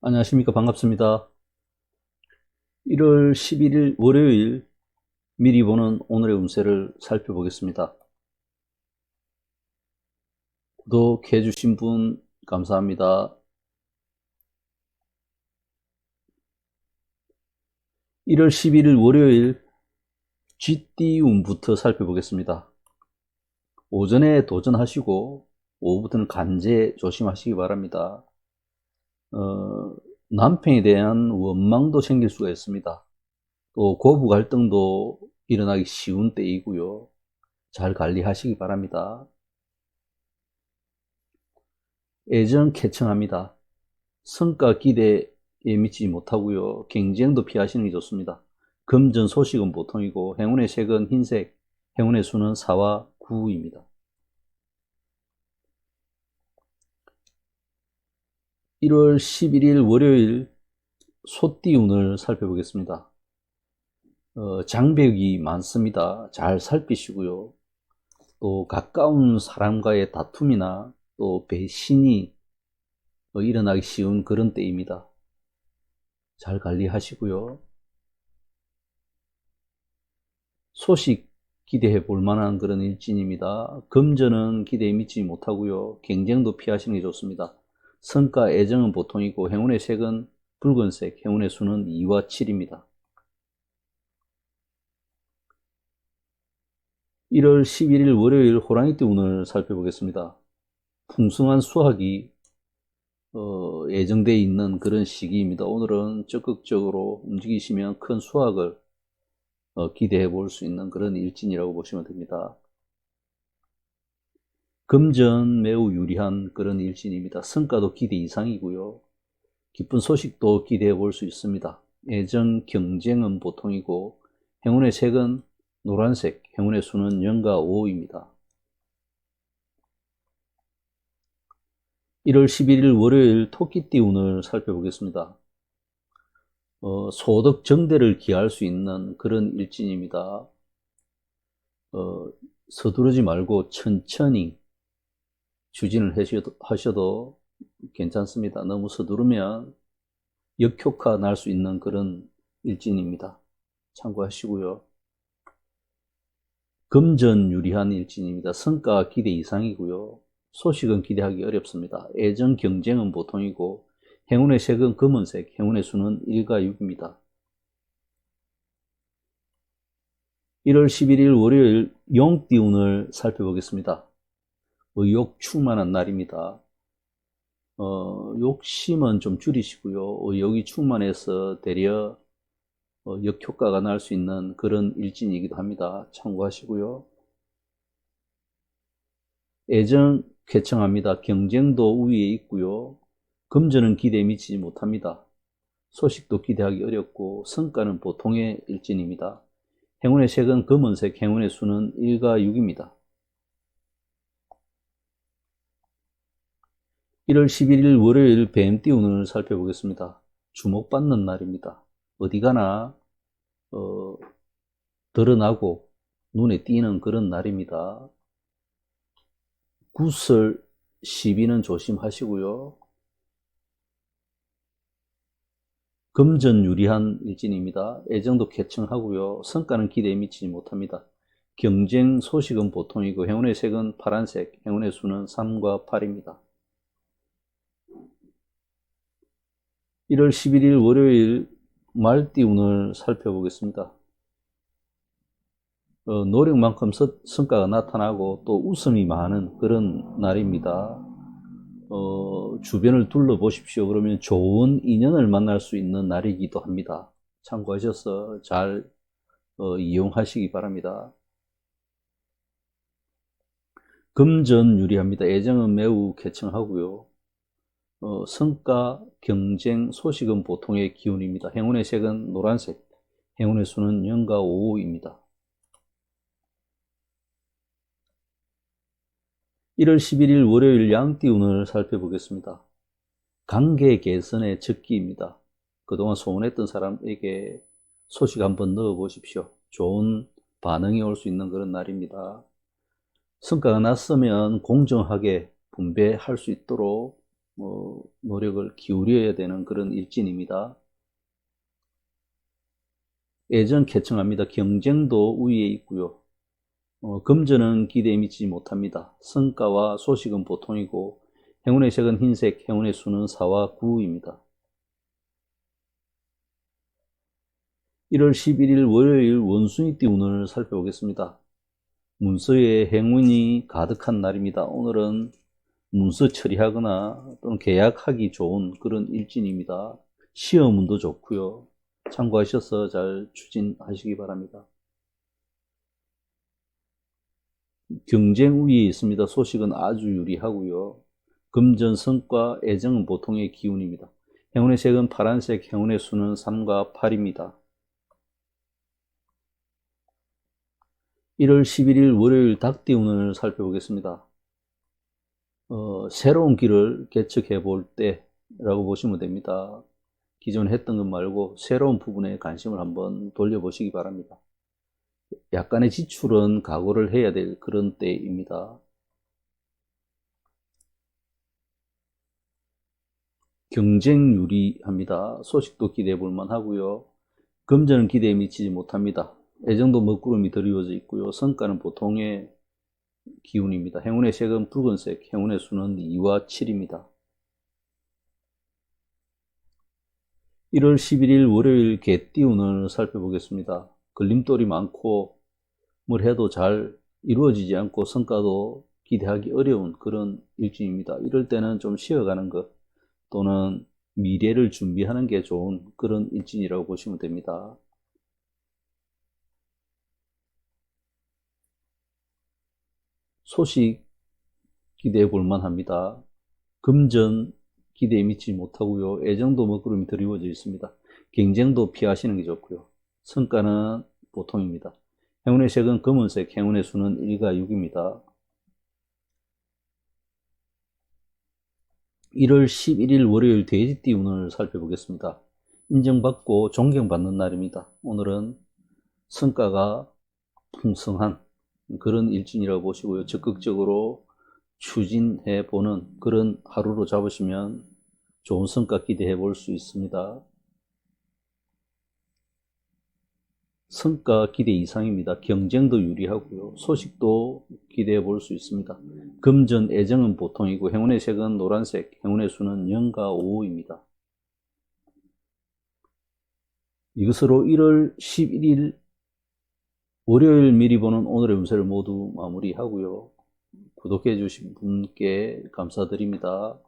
안녕하십니까. 반갑습니다. 1월 11일 월요일 미리 보는 오늘의 운세를 살펴보겠습니다. 구독해 주신 분 감사합니다. 1월 11일 월요일 쥐띠운부터 살펴보겠습니다. 오전에 도전하시고 오후부터는 간제 조심하시기 바랍니다. 어, 남편에 대한 원망도 생길 수가 있습니다. 또 고부 갈등도 일어나기 쉬운 때이고요. 잘 관리하시기 바랍니다. 애정 쾌청합니다. 성과 기대에 미치지 못하고요. 경쟁도 피하시는 게 좋습니다. 금전 소식은 보통이고 행운의 색은 흰색, 행운의 수는 4와 9입니다. 1월 11일 월요일 소띠운을 살펴보겠습니다. 어, 장벽이 많습니다. 잘 살피시고요. 또 가까운 사람과의 다툼이나 또 배신이 어, 일어나기 쉬운 그런 때입니다. 잘 관리하시고요. 소식 기대해 볼 만한 그런 일진입니다. 금전은 기대에 미치지 못하고요. 경쟁도 피하시는 게 좋습니다. 성과 애정은 보통이고 행운의 색은 붉은색, 행운의 수는 2와 7입니다. 1월 11일 월요일 호랑이띠 운을 살펴보겠습니다. 풍성한 수확이 어, 예정되어 있는 그런 시기입니다. 오늘은 적극적으로 움직이시면 큰 수확을 어, 기대해 볼 수 있는 그런 일진이라고 보시면 됩니다. 금전 매우 유리한 그런 일진입니다. 성과도 기대 이상이고요. 기쁜 소식도 기대해 볼 수 있습니다. 애정 경쟁은 보통이고 행운의 색은 노란색, 행운의 수는 0과 5입니다. 1월 11일 월요일 토끼띠 운을 살펴보겠습니다. 어, 소득 정대를 기할 수 있는 그런 일진입니다. 어, 서두르지 말고 천천히 추진을 하셔도, 하셔도 괜찮습니다. 너무 서두르면 역효과 날 수 있는 그런 일진입니다. 참고하시고요. 금전 유리한 일진입니다. 성과 기대 이상이고요. 소식은 기대하기 어렵습니다. 애정 경쟁은 보통이고 행운의 색은 검은색, 행운의 수는 1과 6입니다. 1월 11일 월요일 용띠운을 살펴보겠습니다. 의욕 충만한 날입니다. 어, 욕심은 좀 줄이시고요. 의욕이 충만해서 되려 어, 역효과가 날 수 있는 그런 일진이기도 합니다. 참고하시고요. 애정 쾌청합니다. 경쟁도 우위에 있고요. 금전은 기대에 미치지 못합니다. 소식도 기대하기 어렵고 성과는 보통의 일진입니다. 행운의 색은 검은색, 행운의 수는 1과 6입니다. 1월 11일 월요일 뱀띠 운을 살펴보겠습니다. 주목받는 날입니다. 어디 가나 어, 드러나고 눈에 띄는 그런 날입니다. 구설 시비는 조심하시고요. 금전 유리한 일진입니다. 애정도 쾌청하고요. 성과는 기대에 미치지 못합니다. 경쟁 소식은 보통이고 행운의 색은 파란색, 행운의 수는 3과 8입니다. 1월 11일 월요일 말띠운을 살펴보겠습니다. 어, 노력만큼 서, 성과가 나타나고 또 웃음이 많은 그런 날입니다. 어, 주변을 둘러보십시오. 그러면 좋은 인연을 만날 수 있는 날이기도 합니다. 참고하셔서 잘 어, 이용하시기 바랍니다. 금전 유리합니다. 애정은 매우 개청하고요. 어, 성과, 경쟁, 소식은 보통의 기운입니다. 행운의 색은 노란색, 행운의 수는 0과 5입니다. 1월 11일 월요일 양띠 운을 살펴보겠습니다. 관계 개선의 적기입니다. 그동안 소원했던 사람에게 소식 한번 넣어 보십시오. 좋은 반응이 올 수 있는 그런 날입니다. 성과가 났으면 공정하게 분배할 수 있도록 뭐 노력을 기울여야 되는 그런 일진입니다. 예전 개청합니다. 경쟁도 우위에 있고요. 어, 금전은 기대에 미치지 못합니다. 성과와 소식은 보통이고 행운의 색은 흰색, 행운의 수는 4와 9입니다. 1월 11일 월요일 원숭이 띠 운을 살펴보겠습니다. 문서에 행운이 가득한 날입니다. 오늘은 문서 처리하거나 또는 계약하기 좋은 그런 일진입니다. 시험운도 좋고요. 참고하셔서 잘 추진하시기 바랍니다. 경쟁 우위에 있습니다. 소식은 아주 유리하고요. 금전 성과 애정은 보통의 기운입니다. 행운의 색은 파란색, 행운의 수는 3과 8입니다. 1월 11일 월요일 닭띠 운을 살펴보겠습니다. 어, 새로운 길을 개척해 볼 때라고 보시면 됩니다. 기존에 했던 것 말고 새로운 부분에 관심을 한번 돌려보시기 바랍니다. 약간의 지출은 각오를 해야 될 그런 때입니다. 경쟁 유리합니다. 소식도 기대해 볼 만 하고요. 금전은 기대에 미치지 못합니다. 애정도 먹구름이 드리워져 있고요. 성과는 보통의 기운입니다. 행운의 색은 붉은색, 행운의 수는 2와 7입니다. 1월 11일 월요일 개띠운을 살펴보겠습니다. 걸림돌이 많고 뭘 해도 잘 이루어지지 않고 성과도 기대하기 어려운 그런 일진입니다. 이럴 때는 좀 쉬어가는 것 또는 미래를 준비하는 게 좋은 그런 일진이라고 보시면 됩니다. 소식 기대해 볼 만 합니다. 금전 기대에 미치지 못하고요. 애정도 먹구름이 드리워져 있습니다. 경쟁도 피하시는 게 좋고요. 성과는 보통입니다. 행운의 색은 검은색, 행운의 수는 1과 6입니다. 1월 11일 월요일 돼지띠 운을 살펴보겠습니다. 인정받고 존경받는 날입니다. 오늘은 성과가 풍성한 그런 일진이라고 보시고요. 적극적으로 추진해 보는 그런 하루로 잡으시면 좋은 성과 기대해 볼 수 있습니다. 성과 기대 이상입니다. 경쟁도 유리하고요. 소식도 기대해 볼 수 있습니다. 금전 애정은 보통이고 행운의 색은 노란색, 행운의 수는 0과 5입니다. 이것으로 1월 11일 월요일 미리 보는 오늘의 운세를 모두 마무리하고요. 구독해 주신 분께 감사드립니다.